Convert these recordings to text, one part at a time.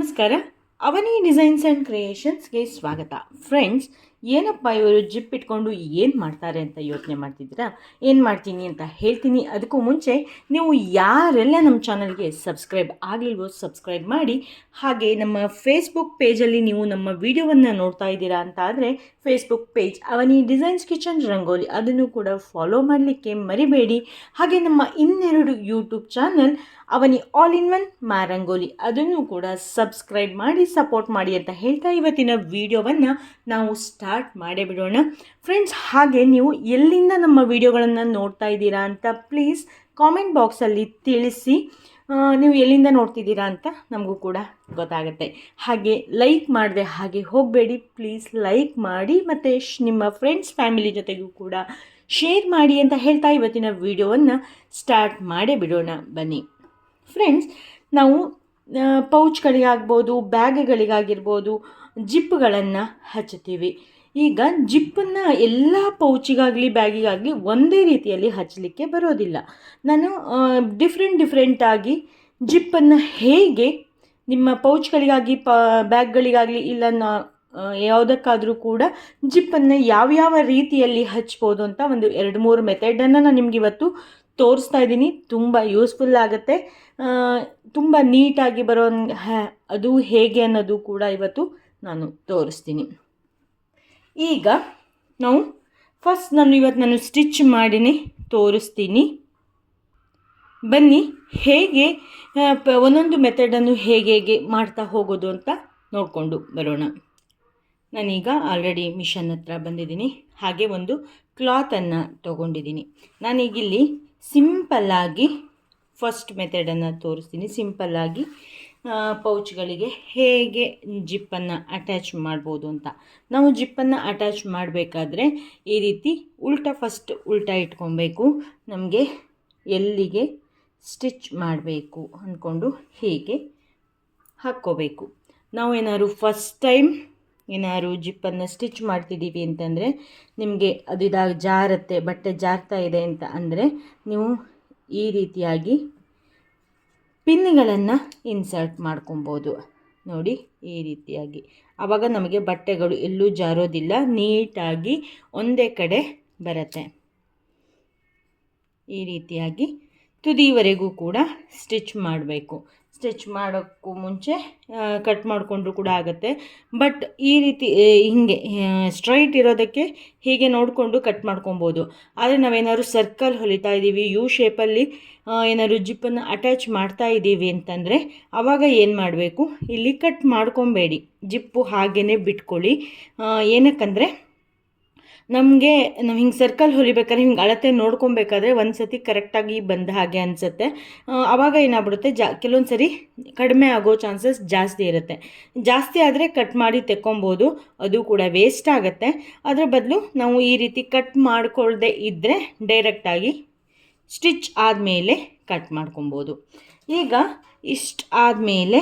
ನಮಸ್ಕಾರ. ಅವನಿ designs and ಕ್ರಿಯೇಷನ್ಸ್ಗೆ ಸ್ವಾಗತ. Friends ಏನಪ್ಪ ಇವರು ಜಿಪ್ ಇಟ್ಕೊಂಡು ಏನು ಮಾಡ್ತಾರೆ ಅಂತ ಯೋಚನೆ ಮಾಡ್ತಿದ್ದೀರಾ? ಏನು ಮಾಡ್ತೀನಿ ಅಂತ ಹೇಳ್ತೀನಿ. ಅದಕ್ಕೂ ಮುಂಚೆ ನೀವು ಯಾರೆಲ್ಲ ನಮ್ಮ ಚಾನಲ್ಗೆ ಸಬ್ಸ್ಕ್ರೈಬ್ ಆಗಲಿಲ್ವೋ ಸಬ್ಸ್ಕ್ರೈಬ್ ಮಾಡಿ. ಹಾಗೆ ನಮ್ಮ ಫೇಸ್ಬುಕ್ ಪೇಜಲ್ಲಿ ನೀವು ನಮ್ಮ ವಿಡಿಯೋವನ್ನು ನೋಡ್ತಾ ಇದ್ದೀರಾ ಅಂತ ಆದರೆ Facebook page Avani designs kitchen rangoli ಅದನ್ನು ಕೂಡ ಫಾಲೋ ಮಾಡಲಿಕ್ಕೆ ಮರಿಬೇಡಿ. ಹಾಗೆ ನಮ್ಮ ಇನ್ನೆರಡು YouTube channel Avani all in one Maa rangoli ಅದನ್ನು ಕೂಡ ಸಬ್ಸ್ಕ್ರೈಬ್ ಮಾಡಿ ಸಪೋರ್ಟ್ ಮಾಡಿ ಅಂತ ಹೇಳ್ತಾ ಇವತ್ತಿನ ವಿಡಿಯೋವನ್ನು ನಾವು ಸ್ಟಾರ್ಟ್ ಮಾಡೇ ಬಿಡೋಣ. ಫ್ರೆಂಡ್ಸ್ ಹಾಗೆ ನೀವು ಎಲ್ಲಿಂದ ನಮ್ಮ ವಿಡಿಯೋಗಳನ್ನು ನೋಡ್ತಾ ಇದ್ದೀರಾ ಅಂತ ಪ್ಲೀಸ್ ಕಾಮೆಂಟ್ ಬಾಕ್ಸಲ್ಲಿ ತಿಳಿಸಿ. ನೀವು ಎಲ್ಲಿಂದ ನೋಡ್ತಿದ್ದೀರಾ ಅಂತ ನಮಗೂ ಕೂಡ ಗೊತ್ತಾಗುತ್ತೆ. ಹಾಗೆ ಲೈಕ್ ಮಾಡಿದೆ ಹಾಗೆ ಹೋಗಬೇಡಿ. ಪ್ಲೀಸ್ ಲೈಕ್ ಮಾಡಿ ಮತ್ತು ನಿಮ್ಮ ಫ್ರೆಂಡ್ಸ್ ಫ್ಯಾಮಿಲಿ ಜೊತೆಗೂ ಕೂಡ ಶೇರ್ ಮಾಡಿ ಅಂತ ಹೇಳ್ತಾ ಇವತ್ತಿನ ವಿಡಿಯೋವನ್ನು ಸ್ಟಾರ್ಟ್ ಮಾಡೇ ಬಿಡೋಣ. ಬನ್ನಿ. ಫ್ರೆಂಡ್ಸ್ ನಾವು ಪೌಚ್ಗಳಿಗಾಗ್ಬೋದು ಬ್ಯಾಗ್ಗಳಿಗಾಗಿರ್ಬೋದು ಜಿಪ್ಗಳನ್ನು ಹಚ್ಚುತ್ತೀವಿ. ಈಗ ಜಿಪ್ಪನ್ನು ಎಲ್ಲ ಪೌಚಿಗಾಗಲಿ, ಬ್ಯಾಗಿಗಾಗಲಿ ಒಂದೇ ರೀತಿಯಲ್ಲಿ ಹಚ್ಚಲಿಕ್ಕೆ ಬರೋದಿಲ್ಲ. ನಾನು ಡಿಫ್ರೆಂಟ್ ಡಿಫ್ರೆಂಟಾಗಿ ಜಿಪ್ಪನ್ನು ಹೇಗೆ ನಿಮ್ಮ ಪೌಚ್ಗಳಿಗಾಗಿ, ಪ, ಬ್ಯಾಗ್ಗಳಿಗಾಗಲಿ ಇಲ್ಲ ನಾ ಯಾವುದಕ್ಕಾದರೂ ಕೂಡ ಜಿಪ್ಪನ್ನು ಯಾವ್ಯಾವ ರೀತಿಯಲ್ಲಿ ಹಚ್ಬೋದು ಅಂತ ಒಂದು ಎರಡು, ಮೂರು ಮೆಥಡನ್ನು ನಾನು ನಿಮ್ಗೆ ಇವತ್ತು ತೋರಿಸ್ತಾ ಇದ್ದೀನಿ. ತುಂಬ ಯೂಸ್ಫುಲ್ ಆಗುತ್ತೆ. ತುಂಬ ನೀಟಾಗಿ ಬರೋ ಅದು ಹೇಗೆ ಅನ್ನೋದು ಕೂಡ ಇವತ್ತು ನಾನು ತೋರಿಸ್ತೀನಿ. ಈಗ ನಾವು ಫಸ್ಟ್ ನಾನು ಇವತ್ತು ನಾನು ಸ್ಟಿಚ್ ಮಾಡಿನೇ, ತೋರಿಸ್ತೀನಿ. ಬನ್ನಿ, ಹೇಗೆ ಒಂದೊಂದು ಮೆಥಡನ್ನು ಹೇಗೆ ಹೇಗೆ ಮಾಡ್ತಾ ಹೋಗೋದು ಅಂತ ನೋಡಿಕೊಂಡು ಬರೋಣ. ನಾನೀಗ ಆಲ್ರೆಡಿ ಮಿಷನ್ ಹತ್ರ ಬಂದಿದ್ದೀನಿ ಹಾಗೆ ಒಂದು ಕ್ಲಾತನ್ನು ತೊಗೊಂಡಿದ್ದೀನಿ ನಾನೀಗಿಲ್ಲಿ ಸಿಂಪಲ್ಲಾಗಿ ಫಸ್ಟ್ ಮೆಥಡನ್ನು ತೋರಿಸ್ತೀನಿ. ಸಿಂಪಲ್ಲಾಗಿ ಪೌಚ್ಗಳಿಗೆ ಹೇಗೆ ಜಿಪ್ಪನ್ನು ಅಟ್ಯಾಚ್ ಮಾಡ್ಬೋದು ಅಂತ. ನಾವು ಜಿಪ್ಪನ್ನು ಅಟ್ಯಾಚ್ ಮಾಡಬೇಕಾದ್ರೆ ಈ ರೀತಿ ಉಲ್ಟಾ ಫಸ್ಟ್ ಉಲ್ಟಾ ಇಟ್ಕೊಬೇಕು. ನಮಗೆ ಎಲ್ಲಿಗೆ ಸ್ಟಿಚ್ ಮಾಡಬೇಕು ಅಂದ್ಕೊಂಡು ಹೀಗೆ ಹಾಕ್ಕೋಬೇಕು. ನಾವು ಏನಾದ್ರು ಫಸ್ಟ್ ಟೈಮ್ ಏನಾದ್ರು ಜಿಪ್ಪನ್ನು ಸ್ಟಿಚ್ ಮಾಡ್ತಿದ್ದೀವಿ ಅಂತಂದರೆ ನಿಮಗೆ ಅದು ಇದಾಗ ಜಾರತ್ತೆ, ಬಟ್ಟೆ ಜಾರ್ತಾ ಇದೆ ಅಂತ ಅಂದರೆ ನೀವು ಈ ರೀತಿಯಾಗಿ ಪಿನ್ಗಳನ್ನು ಇನ್ಸರ್ಟ್ ಮಾಡ್ಕೊಬೋದು. ನೋಡಿ, ಈ ರೀತಿಯಾಗಿ. ಆವಾಗ ನಮಗೆ ಬಟ್ಟೆಗಳು ಎಲ್ಲೂ ಜಾರೋದಿಲ್ಲ, ನೀಟಾಗಿ ಒಂದೇ ಕಡೆ ಬರುತ್ತೆ. ಈ ರೀತಿಯಾಗಿ ತುದಿವರೆಗೂ ಕೂಡ ಸ್ಟಿಚ್ ಮಾಡಬೇಕು. ಸ್ಟಿಚ್ ಮಾಡೋಕ್ಕೂ ಮುಂಚೆ ಕಟ್ ಮಾಡಿಕೊಂಡ್ರು ಕೂಡ ಆಗುತ್ತೆ. ಬಟ್ ಈ ರೀತಿ ಹೀಗೆ ಸ್ಟ್ರೈಟ್ ಇರೋದಕ್ಕೆ ಹೀಗೆ ನೋಡಿಕೊಂಡು ಕಟ್ ಮಾಡ್ಕೊಬೋದು. ಆದರೆ ನಾವೇನಾದ್ರು ಸರ್ಕಲ್ ಹೊಲಿತಾ ಇದ್ದೀವಿ ಯು ಶೇಪಲ್ಲಿ ಏನಾದ್ರು ಜಿಪ್ಪನ್ನು ಅಟ್ಯಾಚ್ ಮಾಡ್ತಾ ಇದ್ದೀವಿ ಅಂತಂದರೆ ಆವಾಗ ಏನು ಮಾಡಬೇಕು? ಇಲ್ಲಿ ಕಟ್ ಮಾಡ್ಕೊಬೇಡಿ. ಜಿಪ್ಪು ಹಾಗೇ ಬಿಟ್ಕೊಳ್ಳಿ. ಏನಕ್ಕಂದರೆ ನಮಗೆ ನಾವು ಹಿಂಗೆ ಸರ್ಕಲ್ ಹೊಲಿಬೇಕಾದ್ರೆ ಹಿಂಗೆ ಅಳತೆ ನೋಡ್ಕೊಬೇಕಾದ್ರೆ ಒಂದು ಸತಿ ಕರೆಕ್ಟಾಗಿ ಬಂದ ಹಾಗೆ ಅನಿಸುತ್ತೆ. ಆವಾಗ ಏನಾಗ್ಬಿಡುತ್ತೆ, ಜಾ ಕೆಲವೊಂದು ಸರಿ ಕಡಿಮೆ ಆಗೋ ಚಾನ್ಸಸ್ ಜಾಸ್ತಿ ಇರುತ್ತೆ. ಜಾಸ್ತಿ ಆದರೆ ಕಟ್ ಮಾಡಿ ತೆಕ್ಕೊಬೋದು, ಅದು ಕೂಡ ವೇಸ್ಟ್ ಆಗುತ್ತೆ. ಅದರ ಬದಲು ನಾವು ಈ ರೀತಿ ಕಟ್ ಮಾಡ್ಕೊಳ್ಳದೆ ಇದ್ದರೆ ಡೈರೆಕ್ಟಾಗಿ ಸ್ಟಿಚ್ ಆದಮೇಲೆ ಕಟ್ ಮಾಡ್ಕೊಬೋದು. ಈಗ ಇಷ್ಟು ಆದಮೇಲೆ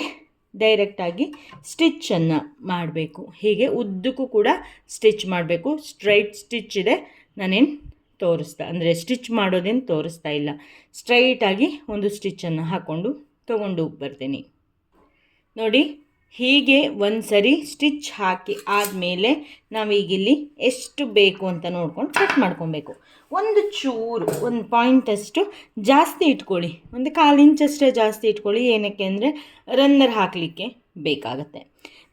ಡೈರೆಕ್ಟಾಗಿ ಸ್ಟಿಚ್ಚನ್ನು ಮಾಡಬೇಕು. ಹೀಗೆ ಉದ್ದಕ್ಕೂ ಕೂಡ ಸ್ಟಿಚ್ ಮಾಡಬೇಕು. ಸ್ಟ್ರೈಟ್ ಸ್ಟಿಚ್ ಇದೆ. ನಾನೇನು ತೋರಿಸ್ತಾ, ಅಂದರೆ ಸ್ಟಿಚ್ ಮಾಡೋದೇನು ತೋರಿಸ್ತಾ ಇಲ್ಲ. ಸ್ಟ್ರೈಟಾಗಿ ಒಂದು ಸ್ಟಿಚ್ಚನ್ನು ಹಾಕ್ಕೊಂಡು ತೊಗೊಂಡು ಬರ್ತೀನಿ. ನೋಡಿ ಹೀಗೆ ಒಂದು ಸರಿ ಸ್ಟಿಚ್ ಹಾಕಿ ಆದಮೇಲೆ ನಾವೀಗಿಲ್ಲಿ ಎಷ್ಟು ಬೇಕು ಅಂತ ನೋಡ್ಕೊಂಡು ಕಟ್ ಮಾಡ್ಕೊಬೇಕು. ಒಂದು ಚೂರು, ಒಂದು ಪಾಯಿಂಟಷ್ಟು ಜಾಸ್ತಿ ಇಟ್ಕೊಳ್ಳಿ. ಒಂದು ಕಾಲು ಇಂಚಷ್ಟೇ ಜಾಸ್ತಿ ಇಟ್ಕೊಳ್ಳಿ. ಏನಕ್ಕೆ ಅಂದರೆ ರನ್ನರ್ ಹಾಕಲಿಕ್ಕೆ ಬೇಕಾಗತ್ತೆ.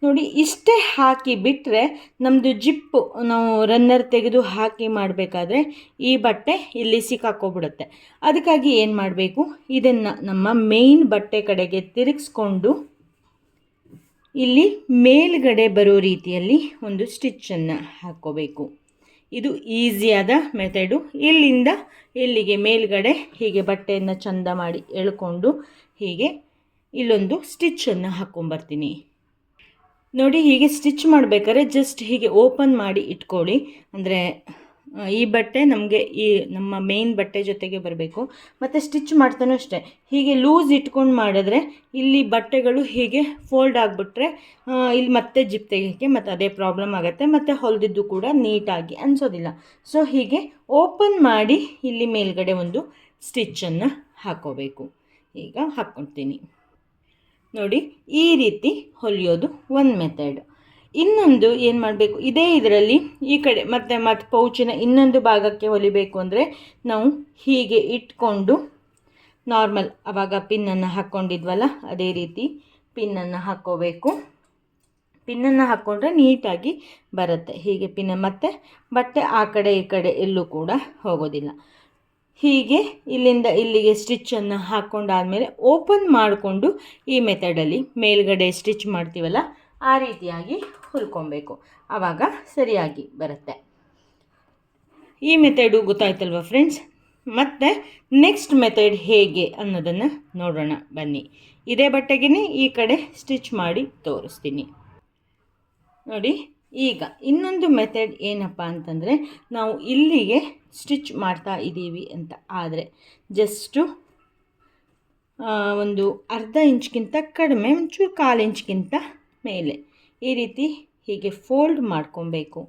ನೋಡಿ, ಇಷ್ಟೇ ಹಾಕಿ ಬಿಟ್ಟರೆ ನಮ್ಮದು ಜಿಪ್ಪು ನಾವು ರನ್ನರ್ ತೆಗೆದು ಹಾಕಿ ಮಾಡಬೇಕಾದ್ರೆ ಈ ಬಟ್ಟೆ ಇಲ್ಲಿ ಸಿಕ್ಕಾಕೋಬಿಡುತ್ತೆ ಅದಕ್ಕಾಗಿ ಏನು ಮಾಡಬೇಕು? ಇದನ್ನು ನಮ್ಮ ಮೇಯ್ನ್ ಬಟ್ಟೆ ಕಡೆಗೆ ತಿರುಗಿಸ್ಕೊಂಡು ಇಲ್ಲಿ ಮೇಲ್ಗಡೆ ಬರೋ ರೀತಿಯಲ್ಲಿ ಒಂದು ಸ್ಟಿಚ್ಚನ್ನು ಹಾಕ್ಕೋಬೇಕು. ಇದು ಈಸಿಯಾದ ಮೆಥಡು ಇಲ್ಲಿಂದ ಇಲ್ಲಿಗೆ ಮೇಲ್ಗಡೆ ಹೀಗೆ ಬಟ್ಟೆಯನ್ನು ಚಂದ ಮಾಡಿ ಎಳ್ಕೊಂಡು ಹೀಗೆ ಇಲ್ಲೊಂದು ಸ್ಟಿಚ್ಚನ್ನು ಹಾಕ್ಕೊಂಬರ್ತೀನಿ. ನೋಡಿ ಹೀಗೆ ಸ್ಟಿಚ್ ಮಾಡಬೇಕಾದ್ರೆ ಜಸ್ಟ್ ಹೀಗೆ ಓಪನ್ ಮಾಡಿ ಇಟ್ಕೊಳ್ಳಿ. ಅಂದರೆ ಈ ಬಟ್ಟೆ ನಮಗೆ ಈ ನಮ್ಮ ಮೇನ್ ಬಟ್ಟೆ ಜೊತೆಗೆ ಬರಬೇಕು. ಮತ್ತು ಸ್ಟಿಚ್ ಮಾಡ್ತಾನೂ ಅಷ್ಟೇ. ಹೀಗೆ ಲೂಸ್ ಇಟ್ಕೊಂಡು ಮಾಡಿದ್ರೆ ಇಲ್ಲಿ ಬಟ್ಟೆಗಳು ಹೀಗೆ ಫೋಲ್ಡ್ ಆಗಿಬಿಟ್ರೆ ಇಲ್ಲಿ ಮತ್ತೆ ಜಿಪ್ ತೆಗಿಯೋಕ್ಕೆ ಮತ್ತು ಅದೇ ಪ್ರಾಬ್ಲಮ್ ಆಗುತ್ತೆ. ಮತ್ತು ಹೊಲಿದಿದ್ದು ಕೂಡ ನೀಟಾಗಿ ಅನಿಸೋದಿಲ್ಲ. ಸೊ ಹೀಗೆ ಓಪನ್ ಮಾಡಿ ಇಲ್ಲಿ ಮೇಲ್ಗಡೆ ಒಂದು ಸ್ಟಿಚ್ಚನ್ನು ಹಾಕೋಬೇಕು. ಈಗ ಹಾಕ್ಕೊಳ್ತೀನಿ ನೋಡಿ, ಈ ರೀತಿ ಹೊಲಿಯೋದು ಒಂದು ಮೆಥಡ್ ಇನ್ನೊಂದು ಏನು ಮಾಡಬೇಕು? ಇದೇ ಇದರಲ್ಲಿ ಈ ಕಡೆ ಮತ್ತು ಮತ್ತು ಪೌಚಿನ ಇನ್ನೊಂದು ಭಾಗಕ್ಕೆ ಹೊಲಿಬೇಕು ಅಂದರೆ ನಾವು ಹೀಗೆ ಇಟ್ಕೊಂಡು ನಾರ್ಮಲ್ ಆವಾಗ ಪಿನ್ನನ್ನು ಹಾಕ್ಕೊಂಡಿದ್ವಲ್ಲ ಅದೇ ರೀತಿ ಪಿನ್ನನ್ನು ಹಾಕ್ಕೋಬೇಕು ಪಿನ್ನನ್ನು ಹಾಕ್ಕೊಂಡ್ರೆ ನೀಟಾಗಿ ಬರುತ್ತೆ. ಹೀಗೆ ಪಿನ್ನ ಮತ್ತು ಬಟ್ಟೆ ಆ ಕಡೆ ಈ ಕಡೆ ಎಲ್ಲೂ ಕೂಡ ಹೋಗೋದಿಲ್ಲ. ಹೀಗೆ ಇಲ್ಲಿಂದ ಇಲ್ಲಿಗೆ ಸ್ಟಿಚ್ಚನ್ನು ಹಾಕ್ಕೊಂಡಾದಮೇಲೆ ಓಪನ್ ಮಾಡಿಕೊಂಡು ಈ ಮೆಥಡಲ್ಲಿ ಮೇಲ್ಗಡೆ ಸ್ಟಿಚ್ ಮಾಡ್ತೀವಲ್ಲ, ಆ ರೀತಿಯಾಗಿ ಹೊಲ್ಕೊಬೇಕು ಆವಾಗ ಸರಿಯಾಗಿ ಬರುತ್ತೆ. ಈ ಮೆಥಡು ಗೊತ್ತಾಯ್ತಲ್ವ ಫ್ರೆಂಡ್ಸ್? ಮತ್ತು ನೆಕ್ಸ್ಟ್ ಮೆಥಡ್ ಹೇಗೆ ಅನ್ನೋದನ್ನು ನೋಡೋಣ ಬನ್ನಿ. ಇದೇ ಬಟ್ಟೆಗೆ ಈ ಕಡೆ ಸ್ಟಿಚ್ ಮಾಡಿ ತೋರಿಸ್ತೀನಿ. ನೋಡಿ, ಈಗ ಇನ್ನೊಂದು ಮೆಥಡ್ ಏನಪ್ಪ ಅಂತಂದರೆ ನಾವು ಇಲ್ಲಿಗೆ ಸ್ಟಿಚ್ ಮಾಡ್ತಾ ಇದ್ದೀವಿ ಅಂತ. ಆದರೆ ಜಸ್ಟು ಒಂದು ಅರ್ಧ ಇಂಚ್ಗಿಂತ ಕಡಿಮೆ, ಒಂಚೂರು ಕಾಲು ಇಂಚ್ಗಿಂತ ಮೇಲೆ. ಈ ರೀತಿ ಹೀಗೆ ಫೋಲ್ಡ್ ಮಾಡ್ಕೊಬೇಕು.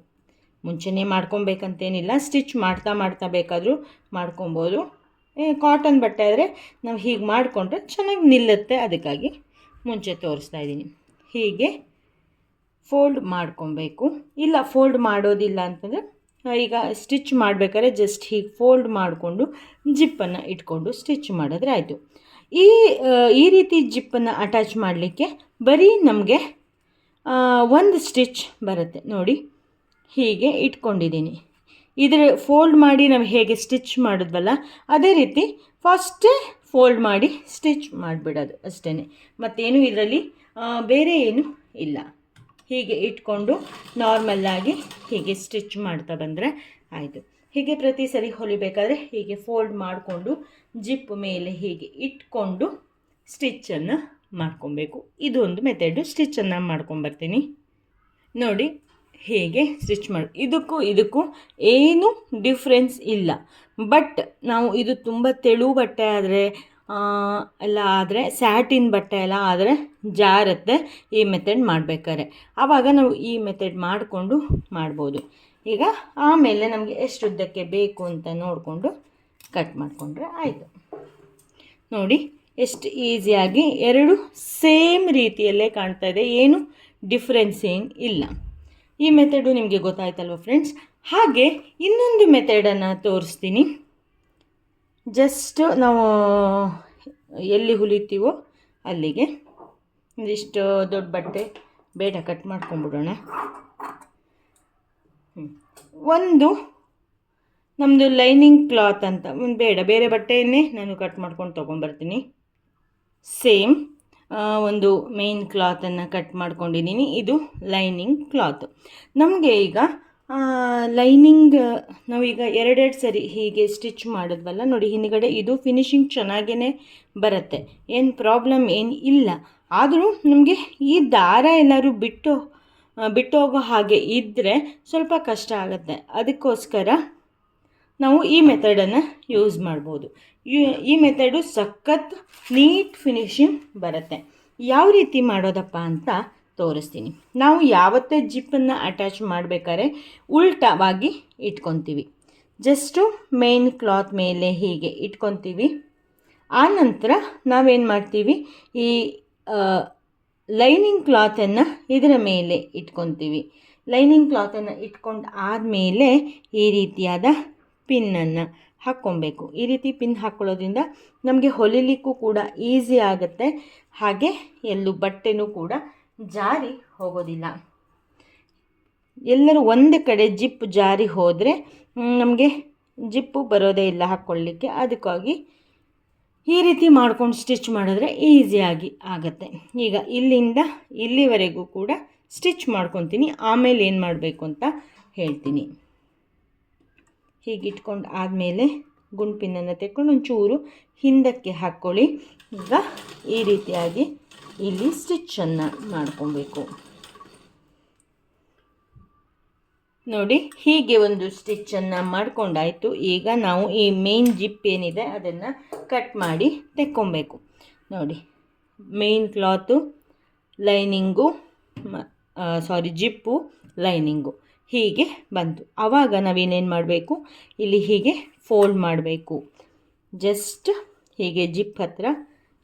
ಮುಂಚೆನೇ ಮಾಡ್ಕೊಬೇಕಂತೇನಿಲ್ಲ, ಸ್ಟಿಚ್ ಮಾಡ್ತಾ ಮಾಡ್ತಾ ಬೇಕಾದರೂ ಮಾಡ್ಕೊಬೋದು. ಕಾಟನ್ ಬಟ್ಟೆ ಆದರೆ ನಾವು ಹೀಗೆ ಮಾಡಿಕೊಂಡ್ರೆ ಚೆನ್ನಾಗಿ ನಿಲ್ಲುತ್ತೆ, ಅದಕ್ಕಾಗಿ ಮುಂಚೆ ತೋರಿಸ್ತಾ ಇದ್ದೀನಿ. ಹೀಗೆ ಫೋಲ್ಡ್ ಮಾಡ್ಕೊಬೇಕು. ಇಲ್ಲ, ಫೋಲ್ಡ್ ಮಾಡೋದಿಲ್ಲ ಅಂತಂದರೆ ಈಗ ಸ್ಟಿಚ್ ಮಾಡಬೇಕಾದ್ರೆ ಜಸ್ಟ್ ಹೀಗೆ ಫೋಲ್ಡ್ ಮಾಡಿಕೊಂಡು ಜಿಪ್ಪನ್ನು ಇಟ್ಕೊಂಡು ಸ್ಟಿಚ್ ಮಾಡಿದ್ರೆ ಆಯಿತು. ಈ ಈ ರೀತಿ ಜಿಪ್ಪನ್ನು ಅಟ್ಯಾಚ್ ಮಾಡಲಿಕ್ಕೆ ಬರೀ ನಮಗೆ ಒಂದು ಸ್ಟಿಚ್ ಬರುತ್ತೆ. ನೋಡಿ, ಹೀಗೆ ಇಟ್ಕೊಂಡಿದ್ದೀನಿ. ಇದರ ಫೋಲ್ಡ್ ಮಾಡಿ ನಾವು ಹೇಗೆ ಸ್ಟಿಚ್ ಮಾಡಿದ್ವಲ್ಲ, ಅದೇ ರೀತಿ ಫಸ್ಟೇ ಫೋಲ್ಡ್ ಮಾಡಿ ಸ್ಟಿಚ್ ಮಾಡಿಬಿಡೋದು ಅಷ್ಟೇ ಮತ್ತೇನು ಇದರಲ್ಲಿ ಬೇರೆ ಏನು ಇಲ್ಲ. ಹೀಗೆ ಇಟ್ಕೊಂಡು ನಾರ್ಮಲ್ಲಾಗಿ ಹೀಗೆ ಸ್ಟಿಚ್ ಮಾಡ್ತಾ ಬಂದರೆ ಆಯಿತು. ಹೀಗೆ ಪ್ರತಿ ಸರಿ ಹೊಲಿಬೇಕಾದ್ರೆ ಹೀಗೆ ಫೋಲ್ಡ್ ಮಾಡಿಕೊಂಡು ಜಿಪ್ ಮೇಲೆ ಹೀಗೆ ಇಟ್ಕೊಂಡು ಸ್ಟಿಚ್ಚನ್ನು ಮಾಡ್ಕೊಬೇಕು. ಒಂದು ಮೆಥಡು ಸ್ಟಿಚ್ಚನ್ನು ಮಾಡ್ಕೊಂಬರ್ತೀನಿ ನೋಡಿ, ಹೇಗೆ ಸ್ಟಿಚ್ ಮಾಡಿ, ಇದಕ್ಕೂ ಇದಕ್ಕೂ ಏನು ಡಿಫ್ರೆನ್ಸ್ ಇಲ್ಲ. ಬಟ್ ನಾವು ಇದು ತುಂಬ ತೆಳು ಬಟ್ಟೆ ಆದರೆ ಎಲ್ಲ ಆದರೆ ಸ್ಯಾಟಿನ್ ಬಟ್ಟೆ ಎಲ್ಲ ಆದರೆ ಜಾರತ್ತೆ ಈ ಮೆಥಡ್ ಮಾಡಬೇಕಾದ್ರೆ. ಆವಾಗ ನಾವು ಈ ಮೆಥಡ್ ಮಾಡಿಕೊಂಡು ಮಾಡ್ಬೋದು. ಈಗ ಆಮೇಲೆ ನಮಗೆ ಎಷ್ಟು ಉದ್ದಕ್ಕೆ ಬೇಕು ಅಂತ ನೋಡಿಕೊಂಡು ಕಟ್ ಮಾಡಿಕೊಂಡ್ರೆ ಆಯಿತು. ನೋಡಿ ಎಷ್ಟು ಈಸಿಯಾಗಿ ಎರಡು ಸೇಮ್ ರೀತಿಯಲ್ಲೇ ಕಾಣ್ತಾ ಇದೆ. ಏನು ಡಿಫ್ರೆನ್ಸ್ ಏನು ಇಲ್ಲ. ಈ ಮೆಥಡು ನಿಮಗೆ ಗೊತ್ತಾಯ್ತಲ್ವ ಫ್ರೆಂಡ್ಸ್? ಹಾಗೆ ಇನ್ನೊಂದು ಮೆಥಡನ್ನು ತೋರಿಸ್ತೀನಿ. ಜಸ್ಟ್ ನಾವು ಎಲ್ಲಿ ಹುಲಿತೀವೋ ಅಲ್ಲಿಗೆ. ಒಂದಿಷ್ಟು ದೊಡ್ಡ ಬಟ್ಟೆ ಬೇಡ, ಕಟ್ ಮಾಡ್ಕೊಂಬಿಡೋಣ ಒಂದು ನಮ್ಮದು ಲೈನಿಂಗ್ ಕ್ಲಾತ್ ಅಂತ. ಒಂದು ಬೇಡ, ಬೇರೆ ಬಟ್ಟೆಯನ್ನೇ ನಾನು ಕಟ್ ಮಾಡ್ಕೊಂಡು ತೊಗೊಂಬರ್ತೀನಿ ಸೇಮ್ ಒಂದು ಮೇನ್ ಕ್ಲಾತನ್ನು ಕಟ್ ಮಾಡ್ಕೊಂಡಿದ್ದೀನಿ ಇದು ಲೈನಿಂಗ್ ಕ್ಲಾತ್ ನಮಗೆ ಈಗ ಲೈನಿಂಗ್ ನಾವೀಗ ಎರಡೆರಡು ಸರಿ ಹೀಗೆ ಸ್ಟಿಚ್ ಮಾಡಿದ್ವಲ್ಲ, ನೋಡಿ ಹಿಂದ್ಗಡೆ ಇದು ಫಿನಿಶಿಂಗ್ ಚೆನ್ನಾಗೇ ಬರುತ್ತೆ. ಏನು ಪ್ರಾಬ್ಲಮ್ ಏನು ಇಲ್ಲ. ಆದರೂ ನಮಗೆ ಈ ದಾರ ಎಲ್ಲರೂ ಬಿಟ್ಟು ಬಿಟ್ಟೋಗೋ ಹಾಗೆ ಇದ್ದರೆ ಸ್ವಲ್ಪ ಕಷ್ಟ ಆಗುತ್ತೆ. ಅದಕ್ಕೋಸ್ಕರ ನಾವು ಈ ಮೆಥಡನ್ನು ಯೂಸ್ ಮಾಡ್ಬೋದು. ಈ ಮೆಥಡು ಸಖತ್ ನೀಟ್ ಫಿನಿಶಿಂಗ್ ಬರುತ್ತೆ. ಯಾವ ರೀತಿ ಮಾಡೋದಪ್ಪ ಅಂತ ತೋರಿಸ್ತೀನಿ. ನಾವು ಯಾವತ್ತೇ ಜಿಪ್ಪನ್ನು ಅಟ್ಯಾಚ್ ಮಾಡಬೇಕಾದ್ರೆ ಉಲ್ಟವಾಗಿ ಇಟ್ಕೊತೀವಿ. ಜಸ್ಟು ಮೇನ್ ಕ್ಲಾತ್ ಮೇಲೆ ಹೀಗೆ ಇಟ್ಕೊತೀವಿ. ಆನಂತರ ನಾವೇನು ಮಾಡ್ತೀವಿ? ಈ ಲೈನಿಂಗ್ ಕ್ಲಾತನ್ನು ಇದರ ಮೇಲೆ ಇಟ್ಕೊತೀವಿ. ಲೈನಿಂಗ್ ಕ್ಲಾತನ್ನು ಇಟ್ಕೊಂಡು ಆದಮೇಲೆ ಈ ರೀತಿಯಾದ ಪಿನ್ನನ್ನು ಹಾಕ್ಕೊಬೇಕು. ಈ ರೀತಿ ಪಿನ್ ಹಾಕ್ಕೊಳ್ಳೋದ್ರಿಂದ ನಮಗೆ ಹೊಲಿಲಿಕ್ಕೂ ಕೂಡ ಈಸಿ ಆಗುತ್ತೆ. ಹಾಗೆ ಎಲ್ಲೂ ಬಟ್ಟೆನೂ ಕೂಡ ಜಾರಿ ಹೋಗೋದಿಲ್ಲ. ಎಲ್ಲರೂ ಒಂದು ಕಡೆ ಜಿಪ್ ಜಾರಿ ಹೋದರೆ ನಮಗೆ ಜಿಪ್ಪು ಬರೋದೇ ಇಲ್ಲ ಹಾಕ್ಕೊಳ್ಳಿಕ್ಕೆ. ಅದಕ್ಕಾಗಿ ಈ ರೀತಿ ಮಾಡ್ಕೊಂಡು ಸ್ಟಿಚ್ ಮಾಡಿದ್ರೆ ಈಸಿಯಾಗಿ ಆಗುತ್ತೆ. ಈಗ ಇಲ್ಲಿಂದ ಇಲ್ಲಿವರೆಗೂ ಕೂಡ ಸ್ಟಿಚ್ ಮಾಡ್ಕೊತೀನಿ. ಆಮೇಲೆ ಏನು ಮಾಡಬೇಕು ಅಂತ ಹೇಳ್ತೀನಿ. ಹೀಗೆ ಇಟ್ಕೊಂಡು ಆದಮೇಲೆ ಗುಂಪಿನನ್ನು ತೆಕ್ಕೊಂಡು ಒಂಚೂರು ಹಿಂದಕ್ಕೆ ಹಾಕ್ಕೊಳ್ಳಿ. ಈಗ ಈ ರೀತಿಯಾಗಿ ಇಲ್ಲಿ ಸ್ಟಿಚ್ಚನ್ನು ಮಾಡ್ಕೊಬೇಕು. ನೋಡಿ, ಹೀಗೆ ಒಂದು ಸ್ಟಿಚ್ಚನ್ನು ಮಾಡ್ಕೊಂಡಾಯಿತು. ಈಗ ನಾವು ಈ ಮೇನ್ ಜಿಪ್ ಏನಿದೆ ಅದನ್ನು ಕಟ್ ಮಾಡಿ ತೆಕ್ಕೊಬೇಕು. ನೋಡಿ main cloth lining sorry zip lining ಹೀಗೆ ಬಂತು. ಆವಾಗ ನಾವೇನೇನು ಮಾಡಬೇಕು? ಇಲ್ಲಿ ಹೀಗೆ ಫೋಲ್ಡ್ ಮಾಡಬೇಕು. ಜಸ್ಟ್ ಹೀಗೆ ಜಿಪ್ ಹತ್ರ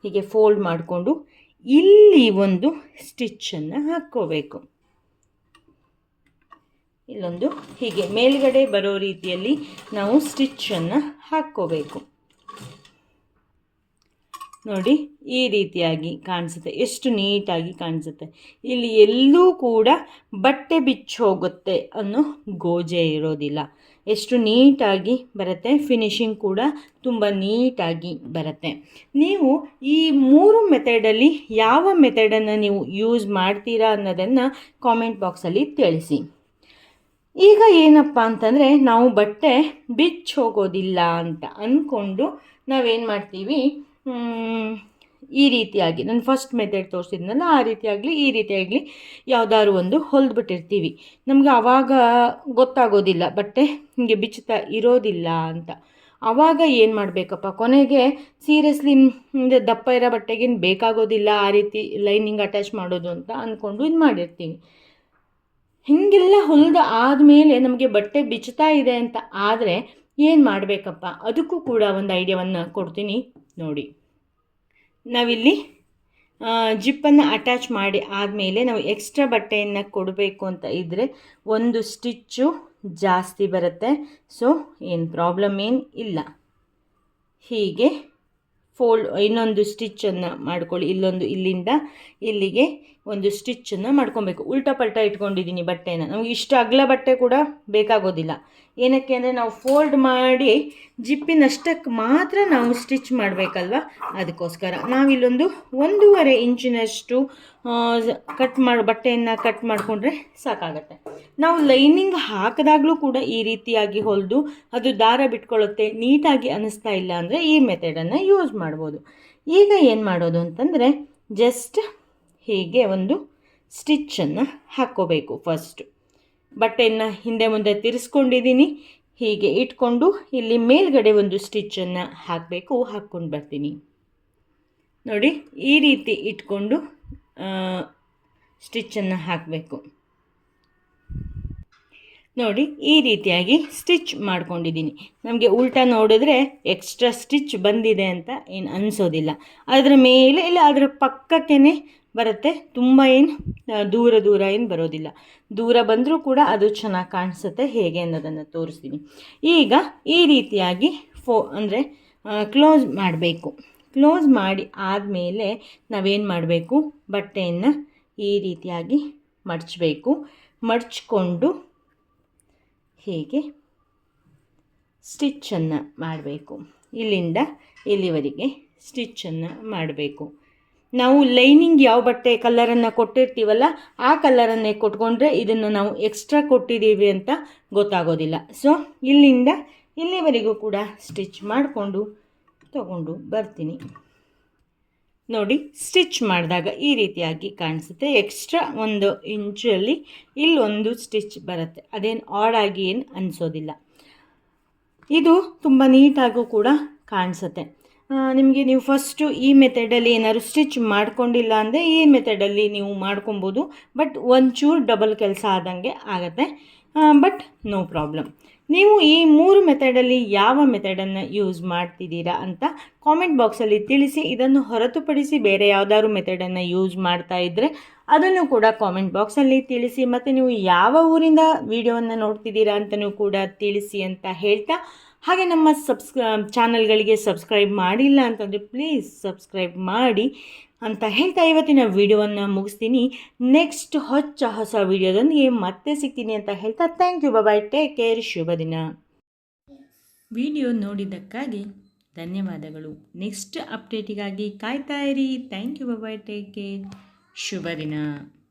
ಹೀಗೆ ಫೋಲ್ಡ್ ಮಾಡಿಕೊಂಡು ಇಲ್ಲಿ ಒಂದು ಸ್ಟಿಚ್ಚನ್ನು ಹಾಕ್ಕೋಬೇಕು. ಇಲ್ಲೊಂದು ಹೀಗೆ ಮೇಲ್ಗಡೆ ಬರೋ ರೀತಿಯಲ್ಲಿ ನಾವು ಸ್ಟಿಚ್ಚನ್ನು ಹಾಕ್ಕೋಬೇಕು. ನೋಡಿ, ಈ ರೀತಿಯಾಗಿ ಕಾಣಿಸುತ್ತೆ. ಎಷ್ಟು ನೀಟಾಗಿ ಕಾಣಿಸುತ್ತೆ. ಇಲ್ಲಿ ಎಲ್ಲೂ ಕೂಡ ಬಟ್ಟೆ ಬಿಚ್ಚಿ ಹೋಗುತ್ತೆ ಅನ್ನೋ ಗೋಜೆ ಇರೋದಿಲ್ಲ. ಎಷ್ಟು ನೀಟಾಗಿ ಬರುತ್ತೆ. ಫಿನಿಶಿಂಗ್ ಕೂಡ ತುಂಬ ನೀಟಾಗಿ ಬರುತ್ತೆ. ನೀವು ಈ ಮೂರು ಮೆಥಡಲ್ಲಿ ಯಾವ ಮೆಥಡನ್ನು ನೀವು ಯೂಸ್ ಮಾಡ್ತೀರಾ ಅನ್ನೋದನ್ನು ಕಾಮೆಂಟ್ ಬಾಕ್ಸಲ್ಲಿ ತಿಳಿಸಿ. ಈಗ ಏನಪ್ಪ ಅಂತಂದರೆ, ನಾವು ಬಟ್ಟೆ ಬಿಚ್ಚಿ ಹೋಗೋದಿಲ್ಲ ಅಂತ ಅಂದ್ಕೊಂಡು ನಾವೇನು ಮಾಡ್ತೀವಿ? ಈ ರೀತಿಯಾಗಿ. ನಾನು ಫಸ್ಟ್ ಮೆಥಡ್ ತೋರಿಸಿದ್ನಲ್ಲ, ಆ ರೀತಿಯಾಗಲಿ ಈ ರೀತಿಯಾಗಲಿ ಯಾವುದಾದ್ರು ಒಂದು ಹೊಲಿದ್ಬಿಟ್ಟಿರ್ತೀವಿ. ನಮಗೆ ಆವಾಗ ಗೊತ್ತಾಗೋದಿಲ್ಲ, ಬಟ್ಟೆ ಹೀಗೆ ಬಿಚ್ಚುತ್ತಾ ಇರೋದಿಲ್ಲ ಅಂತ. ಆವಾಗ ಏನು ಮಾಡಬೇಕಪ್ಪ? ಕೊನೆಗೆ ಸೀರಿಯಸ್ಲಿ ದಪ್ಪ ಇರೋ ಬಟ್ಟೆಗೇನು ಬೇಕಾಗೋದಿಲ್ಲ, ಆ ರೀತಿ ಲೈನಿಂಗ್ ಅಟ್ಯಾಚ್ ಮಾಡೋದು ಅಂತ ಅಂದ್ಕೊಂಡು ಇದು ಮಾಡಿರ್ತೀನಿ. ಹೀಗೆಲ್ಲ ಹೊಲಿದ ಆದಮೇಲೆ ನಮಗೆ ಬಟ್ಟೆ ಬಿಚ್ಚುತ್ತಾ ಇದೆ ಅಂತ ಆದರೆ ಏನು ಮಾಡಬೇಕಪ್ಪ? ಅದಕ್ಕೂ ಕೂಡ ಒಂದು ಐಡಿಯಾವನ್ನು ಕೊಡ್ತೀನಿ. ನೋಡಿ. ನಾವಿಲ್ಲಿ ಜಿಪ್ಪನ್ನು ಅಟ್ಯಾಚ್ ಮಾಡಿ ಆದಮೇಲೆ ನಾವು ಎಕ್ಸ್ಟ್ರಾ ಬಟ್ಟೆಯನ್ನು ಕೊಡಬೇಕು ಅಂತ ಇದ್ದರೆ ಒಂದು ಸ್ಟಿಚ್ಚು ಜಾಸ್ತಿ ಬರುತ್ತೆ. ಸೊ ಏನು ಪ್ರಾಬ್ಲಮ್ ಏನು ಇಲ್ಲ. ಹೀಗೆ ಫೋಲ್ಡ್ ಇನ್ನೊಂದು ಸ್ಟಿಚ್ಚನ್ನು ಮಾಡ್ಕೊಳ್ಳಿ. ಇಲ್ಲೊಂದು ಇಲ್ಲಿಂದ ಇಲ್ಲಿಗೆ ಒಂದು ಸ್ಟಿಚ್ಚನ್ನು ಮಾಡ್ಕೊಬೇಕು. ಉಲ್ಟಾ ಪಲ್ಟಾ ಇಟ್ಕೊಂಡಿದ್ದೀನಿ ಬಟ್ಟೆನ. ನಮಗೆ ಇಷ್ಟು ಅಗಲ ಬಟ್ಟೆ ಕೂಡ ಬೇಕಾಗೋದಿಲ್ಲ. ಏನಕ್ಕೆ ಅಂದರೆ ನಾವು ಫೋಲ್ಡ್ ಮಾಡಿ ಜಿಪ್ಪಿನಷ್ಟಕ್ಕೆ ಮಾತ್ರ ನಾವು ಸ್ಟಿಚ್ ಮಾಡಬೇಕಲ್ವ? ಅದಕ್ಕೋಸ್ಕರ. ನಾವಿಲ್ಲೊಂದು ಒಂದೂವರೆ ಇಂಚಿನಷ್ಟು ಕಟ್ ಮಾಡಿ, ಬಟ್ಟೆಯನ್ನು ಕಟ್ ಮಾಡಿಕೊಂಡ್ರೆ ಸಾಕಾಗತ್ತೆ. ನಾವು ಲೈನಿಂಗ್ ಹಾಕಿದಾಗಲೂ ಕೂಡ ಈ ರೀತಿಯಾಗಿ ಹೊಲಿದು ಅದು ದಾರ ಬಿಟ್ಕೊಳ್ಳುತ್ತೆ, ನೀಟಾಗಿ ಅನ್ನಿಸ್ತಾ ಇಲ್ಲ ಅಂದರೆ ಈ ಮೆಥಡನ್ನು ಯೂಸ್ ಮಾಡ್ಬೋದು. ಈಗ ಏನು ಮಾಡೋದು ಅಂತಂದರೆ ಜಸ್ಟ್ ಹೀಗೆ ಒಂದು ಸ್ಟಿಚ್ಚನ್ನು ಹಾಕ್ಕೋಬೇಕು ಫಸ್ಟು ಬಟ್ಟೆಯನ್ನು ಹಿಂದೆ ಮುಂದೆ ತಿರ್ಸ್ಕೊಂಡಿದ್ದೀನಿ. ಹೀಗೆ ಇಟ್ಕೊಂಡು ಇಲ್ಲಿ ಮೇಲ್ಗಡೆ ಒಂದು ಸ್ಟಿಚ್ಚನ್ನು ಹಾಕಬೇಕು, ಹಾಕ್ಕೊಂಡು ಬರ್ತೀನಿ. ನೋಡಿ, ಈ ರೀತಿ ಇಟ್ಕೊಂಡು ಸ್ಟಿಚ್ಚನ್ನು ಹಾಕಬೇಕು. ನೋಡಿ, ಈ ರೀತಿಯಾಗಿ ಸ್ಟಿಚ್ ಮಾಡ್ಕೊಂಡಿದ್ದೀನಿ. ನಮಗೆ ಉಲ್ಟಾ ನೋಡಿದ್ರೆ ಎಕ್ಸ್ಟ್ರಾ ಸ್ಟಿಚ್ ಬಂದಿದೆ ಅಂತ ಏನು ಅನಿಸೋದಿಲ್ಲ. ಅದರ ಮೇಲೆ, ಇಲ್ಲ, ಅದರ ಪಕ್ಕಕ್ಕೇ ಬರುತ್ತೆ. ತುಂಬ ಏನು ದೂರ ದೂರ ಏನು ಬರೋದಿಲ್ಲ. ದೂರ ಬಂದರೂ ಕೂಡ ಅದು ಚೆನ್ನಾಗಿ ಕಾಣಿಸುತ್ತೆ. ಹೇಗೆ ಅನ್ನೋದನ್ನು ತೋರಿಸ್ತೀನಿ. ಈಗ ಈ ರೀತಿಯಾಗಿ ಫೋ, ಅಂದರೆ ಕ್ಲೋಸ್ ಮಾಡಬೇಕು. ಕ್ಲೋಸ್ ಮಾಡಿ ಆದಮೇಲೆ ನಾವೇನು ಮಾಡಬೇಕು? ಬಟ್ಟೆಯನ್ನು ಈ ರೀತಿಯಾಗಿ ಮಡಚಬೇಕು. ಮಡಚ್ಕೊಂಡು ಹೇಗೆ? ಸ್ಟಿಚ್ಚನ್ನು ಮಾಡಬೇಕು. ಇಲ್ಲಿಂದ ಇಲ್ಲಿವರೆಗೆ ಸ್ಟಿಚ್ಚನ್ನು ಮಾಡಬೇಕು. ನಾವು ಲೈನಿಂಗ್ ಯಾವ ಬಟ್ಟೆ ಕಲರನ್ನು ಕೊಟ್ಟಿರ್ತೀವಲ್ಲ ಆ ಕಲರನ್ನೇ ಕೊಟ್ಕೊಂಡ್ರೆ ಇದನ್ನು ನಾವು ಎಕ್ಸ್ಟ್ರಾ ಕೊಟ್ಟಿದ್ದೀವಿ ಅಂತ ಗೊತ್ತಾಗೋದಿಲ್ಲ. ಸೊ ಇಲ್ಲಿಂದ ಇಲ್ಲಿವರೆಗೂ ಕೂಡ ಸ್ಟಿಚ್ ಮಾಡಿಕೊಂಡು ತಗೊಂಡು ಬರ್ತೀನಿ. ನೋಡಿ ಸ್ಟಿಚ್ ಮಾಡಿದಾಗ ಈ ರೀತಿಯಾಗಿ ಕಾಣಿಸುತ್ತೆ. ಎಕ್ಸ್ಟ್ರಾ ಒಂದು ಇಂಚಲ್ಲಿ ಇಲ್ಲೊಂದು ಸ್ಟಿಚ್ ಬರುತ್ತೆ. ಅದೇನು ಆಡಾಗಿ ಏನು ಅನಿಸೋದಿಲ್ಲ. ಇದು ತುಂಬ ನೀಟಾಗೂ ಕೂಡ ಕಾಣಿಸುತ್ತೆ. ನಿಮಗೆ ನೀವು ಫಸ್ಟು ಈ ಮೆಥಡಲ್ಲಿ ಏನಾದ್ರು ಸ್ಟಿಚ್ ಮಾಡ್ಕೊಂಡಿಲ್ಲ ಅಂದರೆ ಈ ಮೆಥಡಲ್ಲಿ ನೀವು ಮಾಡ್ಕೊಬೋದು. ಬಟ್ ಒಂಚೂರು ಡಬಲ್ ಕೆಲಸ ಆದಂಗೆ ಆಗುತ್ತೆ. ಬಟ್ ನೋ ಪ್ರಾಬ್ಲಮ್ ನೀವು ಈ ಮೂರು ಮೆಥಡಲ್ಲಿ ಯಾವ ಮೆಥಡನ್ನು ಯೂಸ್ ಮಾಡ್ತಿದ್ದೀರಾ ಅಂತ ಕಾಮೆಂಟ್ ಬಾಕ್ಸಲ್ಲಿ ತಿಳಿಸಿ, ಇದನ್ನು ಹೊರತುಪಡಿಸಿ ಬೇರೆ ಯಾವುದಾದ್ರು ಮೆಥಡನ್ನು ಯೂಸ್ ಮಾಡ್ತಾ ಇದ್ದರೆ ಅದನ್ನು ಕೂಡ ಕಾಮೆಂಟ್ ಬಾಕ್ಸಲ್ಲಿ ತಿಳಿಸಿ, ಮತ್ತು ನೀವು ಯಾವ ಊರಿಂದ ವಿಡಿಯೋವನ್ನು ನೋಡ್ತಿದ್ದೀರಾ ಅಂತಲೂ ಕೂಡ ತಿಳಿಸಿ ಅಂತ ಹೇಳ್ತಾ ಹಾಗೆ ನಮ್ಮ ಸಬ್ಸ್ಕ್ರ ಚಾನಲ್ಗಳಿಗೆ ಸಬ್ಸ್ಕ್ರೈಬ್ ಮಾಡಿಲ್ಲ ಅಂತಂದರೆ ಪ್ಲೀಸ್ ಸಬ್ಸ್ಕ್ರೈಬ್ ಮಾಡಿ ಅಂತ ಹೇಳ್ತಾ ಇವತ್ತಿನ ವಿಡಿಯೋವನ್ನು ಮುಗಿಸ್ತೀನಿ. ನೆಕ್ಸ್ಟ್ ಹೊಚ್ಚ ಹೊಸ ವೀಡಿಯೋದೊಂದಿಗೆ ಮತ್ತೆ ಸಿಗ್ತೀನಿ ಅಂತ ಹೇಳ್ತಾ thank you bye take care ಶುಭ ದಿನ. ವಿಡಿಯೋ ನೋಡಿದ್ದಕ್ಕಾಗಿ ಧನ್ಯವಾದಗಳು. ನೆಕ್ಸ್ಟ್ ಅಪ್ಡೇಟಿಗಾಗಿ ಕಾಯ್ತಾ ಇರಿ. Thank you bye take care ಶುಭ ದಿನ.